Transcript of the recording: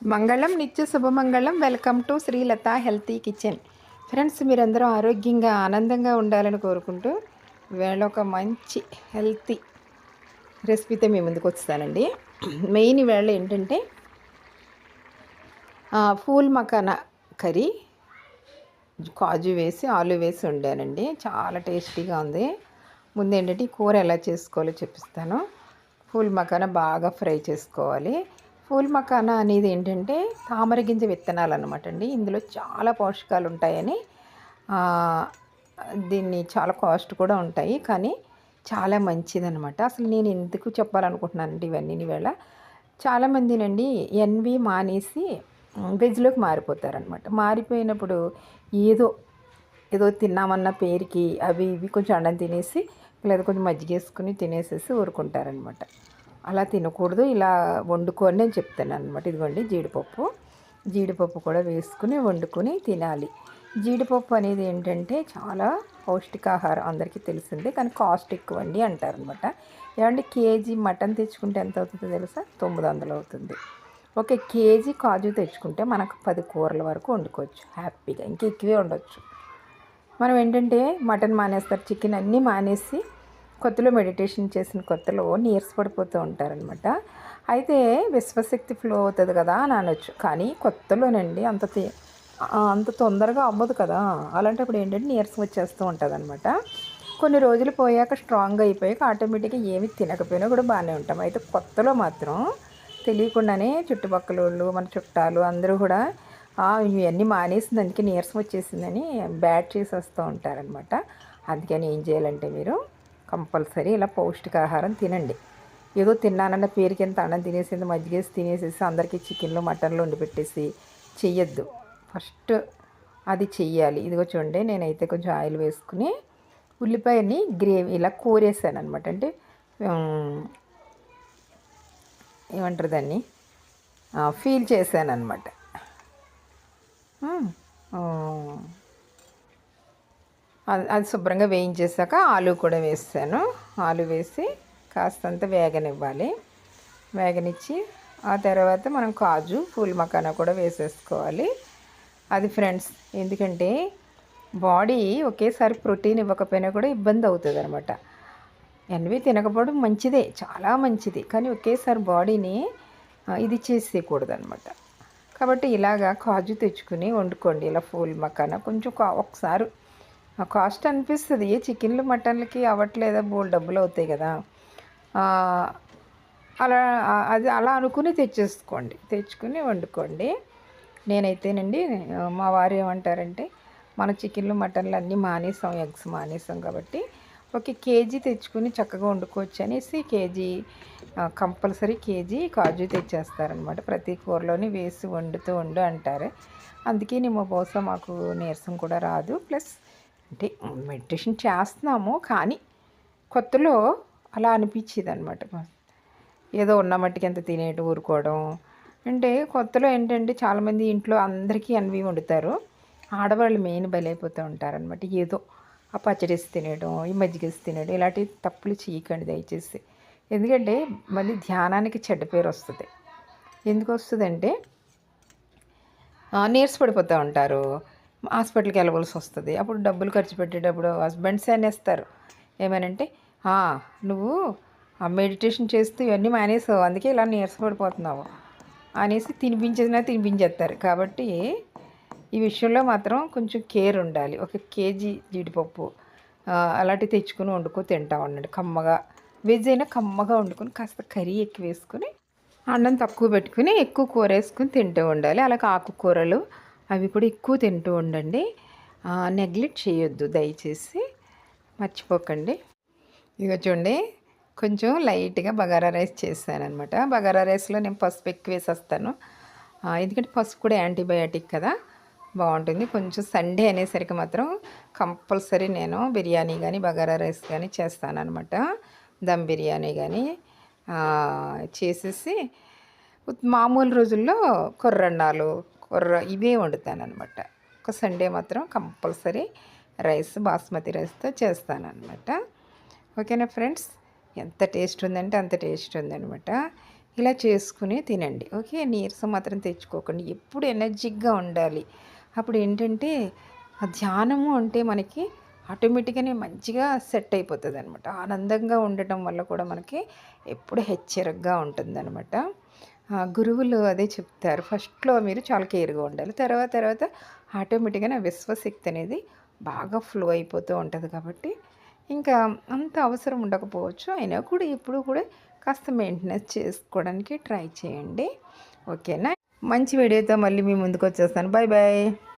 మంగళం నిత్య శుభమంగళం. Welcome to Sreelatha healthy kitchen. Friends మీరందరూ ఆరోగ్యంగా ఆనందంగా ఉండాలని కోరుకుంటూ వేళ ఒక మంచి హెల్తీ రెసిపీతో మీ ముందుకు వస్తానండి. మెయిన్ వేళ ఏంటంటే ఫూల్ మకానా కర్రీ కాజు వేసి ఆలు వేసి వండానండి. చాలా టేస్టీగా ఉంది. ముందు ఏంటంటే కూర ఎలా చేసుకోవాలో చూపిస్తాను. ఫూల్ మకానా బాగా ఫ్రై చేసుకోవాలి. ఫూల్ మకానా అనేది ఏంటంటే తామర గింజ విత్తనాలు అనమాట అండి. ఇందులో చాలా పోషకాలు ఉంటాయని దీన్ని చాలా కాస్ట్ కూడా ఉంటాయి. కానీ చాలా మంచిదనమాట అసలు నేను ఎందుకు చెప్పాలనుకుంటున్నానంటే ఇవన్నీ వేళ? చాలామందినండి ఎన్వి మానేసి వెజ్లోకి మారిపోతారనమాట మారిపోయినప్పుడు ఏదో ఏదో తిన్నామన్న పేరుకి అవి ఇవి కొంచెం అన్నం తినేసి లేదా కొంచెం మజ్జిగ వేసుకుని తినేసేసి ఊరుకుంటారనమాట అలా తినకూడదు ఇలా వండుకొని అని చెప్తాను అనమాట ఇదిగోండి జీడిపప్పు. జీడిపప్పు కూడా వేసుకుని వండుకొని తినాలి. జీడిపప్పు అనేది ఏంటంటే చాలా పౌష్టికాహారం అందరికీ తెలిసిందే కానీ కాస్ట్ ఎక్కువ అండి అంటారనమాట ఏమంటే కేజీ మటన్ తెచ్చుకుంటే ఎంత అవుతుందో తెలుసా? తొమ్మిది వందలు అవుతుంది. ఒక కేజీ కాజు తెచ్చుకుంటే మనకు పది కూరల వరకు వండుకోవచ్చు హ్యాపీగా. ఇంక ఎక్కువే ఉండొచ్చు మనం ఏంటంటే మటన్ మానేస్తారు చికెన్ అన్నీ మానేసి కొత్తలో మెడిటేషన్ చేసిన కొత్తలో నీరసపడిపోతూ ఉంటారనమాట అయితే విశ్వశక్తి ఫ్లో అవుతుంది కదా అని అనొచ్చు. కానీ కొత్తలోనండి అంత అంత తొందరగా అవ్వదు కదా. అలాంటప్పుడు ఏంటంటే నీరసం వచ్చేస్తూ ఉంటుంది అనమాట కొన్ని రోజులు పోయాక స్ట్రాంగ్ అయిపోయాక ఆటోమేటిక్గా ఏమి తినకపోయినా కూడా బాగానే ఉంటాం. అయితే కొత్తలో మాత్రం తెలియకుండానే చుట్టుపక్కల వాళ్ళు మన చుట్టాలు అందరూ కూడా ఇవన్నీ మానేసింది అందుకే నీరసం వచ్చేసిందని బ్యాడ్ చేసి వస్తూ ఉంటారనమాట అందుకని ఏం చేయాలంటే మీరు కంపల్సరీ ఇలా పౌష్టికాహారం తినండి. ఏదో తిన్నానన్న పేరుకి ఎంత అన్నం తినేసింది మజ్జిగేసి తినేసేసి అందరికీ చికెన్లు మటన్లు వండి పెట్టేసి చెయ్యొద్దు. ఫస్ట్ అది చెయ్యాలి. ఇదిగో చూడండి నేనైతే కొంచెం ఆయిల్ వేసుకుని ఉల్లిపాయని గ్రేవీ ఇలా కూరేసాను అనమాట అంటే ఏమంటారు దాన్ని? ఫీల్ చేశాను అనమాట అది శుభ్రంగా వేయించేసాక ఆలు కూడా వేసాను ఆలు వేసి కాస్తంత వేగనివ్వాలి. వేగనిచ్చి ఆ తర్వాత మనం కాజు పూల్ మకానా కూడా వేసేసుకోవాలి. అది ఫ్రెండ్స్ ఎందుకంటే బాడీ ఒకేసారి ప్రోటీన్ ఇవ్వకపోయినా కూడా ఇబ్బంది అవుతుంది అనమాట ఎన్వి తినకపోవడం మంచిదే చాలా మంచిది. కానీ ఒకేసారి బాడీని ఇది చేసేయకూడదు అనమాట కాబట్టి ఇలాగా కాజు తెచ్చుకుని వండుకోండి. ఇలా ఫూల్ మకాన కొంచెం కా- ఒకసారి ఆ కాస్ట్ అనిపిస్తుంది. చికెన్లు మటన్లకి అవ్వట్లేదా? బోల్ డబ్బులు అవుతాయి కదా. అలా అది అలా అనుకుని తెచ్చేసుకోండి. తెచ్చుకుని వండుకోండి. నేనైతేనండి మా వారు ఏమంటారంటే మన చికెన్లు మటన్లు అన్నీ మానేసాం ఎగ్స్ మానేసాం కాబట్టి ఒక కేజీ తెచ్చుకుని చక్కగా వండుకోవచ్చు అనేసి కేజీ కంపల్సరీ కేజీ కాజు తెచ్చేస్తారనమాట ప్రతి కూరలోని వేసి వండుతూ వండు అంటారు. అందుకే నేను బహుశా మాకు నీరసం కూడా రాదు. ప్లస్ అంటే మెడిటేషన్ చేస్తున్నాము కానీ కొత్తలో అలా అనిపించేది అనమాట ఏదో ఉన్న మట్టికి ఎంత తినేటి ఊరుకోవడం. అంటే కొత్తలో ఏంటంటే చాలామంది ఇంట్లో అందరికీ అన్వి వండుతారు. ఆడవాళ్ళు మెయిన్ బలైపోతూ ఉంటారనమాట ఏదో ఆ పచ్చడిసి తినేయడం ఈ మజ్జిగేసి తినేయడం ఇలాంటి తప్పులు చేయకండి దయచేసి. ఎందుకంటే మళ్ళీ ధ్యానానికి చెడ్డ పేరు వస్తుంది. ఎందుకు వస్తుందంటే నీరసపడిపోతూ ఉంటారు. హాస్పిటల్కి వెళ్ళవలసి వస్తుంది. అప్పుడు డబ్బులు ఖర్చు పెట్టేటప్పుడు హస్బెండ్స్ అనేస్తారు ఏమనంటే నువ్వు ఆ మెడిటేషన్ చేస్తూ ఇవన్నీ మానేసావు. అందుకే ఇలా నీరసపడిపోతున్నావు. అనేసి తినిపించేసినా తినిపించేస్తారు. కాబట్టి ఈ విషయంలో మాత్రం కొంచెం కేర్ ఉండాలి. ఒక కేజీ జీడిపప్పు అలాంటివి తెచ్చుకుని వండుకొని తింటా ఉండండి. కమ్మగా వెజ్ అయినా కమ్మగా వండుకొని కాస్త కర్రీ ఎక్కువ వేసుకుని అన్నం తక్కువ పెట్టుకుని ఎక్కువ కూర వేసుకుని తింటూ ఉండాలి. అలాగే ఆకుకూరలు అవి కూడా ఎక్కువ తింటూ ఉండండి. నెగ్లెక్ట్ చేయొద్దు దయచేసి. మర్చిపోకండి. ఇక చూడండి కొంచెం లైట్గా బగారా రైస్ చేశాను అనమాట బగారా రైస్లో నేను పసుపు ఎక్కువ వేసేస్తాను. ఎందుకంటే పసుపు కూడా యాంటీబయాటిక్ కదా. బాగుంటుంది. కొంచెం సండే అనేసరికి మాత్రం కంపల్సరీ నేను బిర్యానీ కానీ బగారా రైస్ కానీ చేస్తానమాట దమ్ బిర్యానీ కానీ చేసేసి మామూలు రోజుల్లో కొర్రన్నాలు ఇవే వండుతానమాట ఒక సండే మాత్రం కంపల్సరీ రైస్ బాస్మతి రైస్తో చేస్తానమాట ఓకేనా ఫ్రెండ్స్? ఎంత టేస్ట్ ఉందంటే అంత టేస్ట్ ఉందనమాట ఇలా చేసుకుని తినండి. ఓకే? నీరసం మాత్రం తెచ్చుకోకండి. ఎప్పుడు ఎనర్జిక్గా ఉండాలి. అప్పుడు ఏంటంటే ఆ ధ్యానము అంటే మనకి ఆటోమేటిక్గానే మంచిగా సెట్ అయిపోతుంది అనమాట ఆనందంగా ఉండటం వల్ల కూడా మనకి ఎప్పుడు హెచ్చరికగా ఉంటుంది అనమాట గురువులు అదే చెప్తారు. ఫస్ట్లో మీరు చాలా కేర్గా ఉండాలి. తర్వాత తర్వాత ఆటోమేటిక్గా నా విశ్వశక్తి అనేది బాగా ఫ్లో అయిపోతూ ఉంటుంది కాబట్టి ఇంకా అంత అవసరం ఉండకపోవచ్చు. అయినా కూడా ఇప్పుడు కూడా కాస్త మెయింటెనెన్స్ చేసుకోవడానికి ట్రై చేయండి. ఓకేనా? మంచి వీడియోతో మళ్ళీ మీ ముందుకు వచ్చేస్తాను. Bye bye.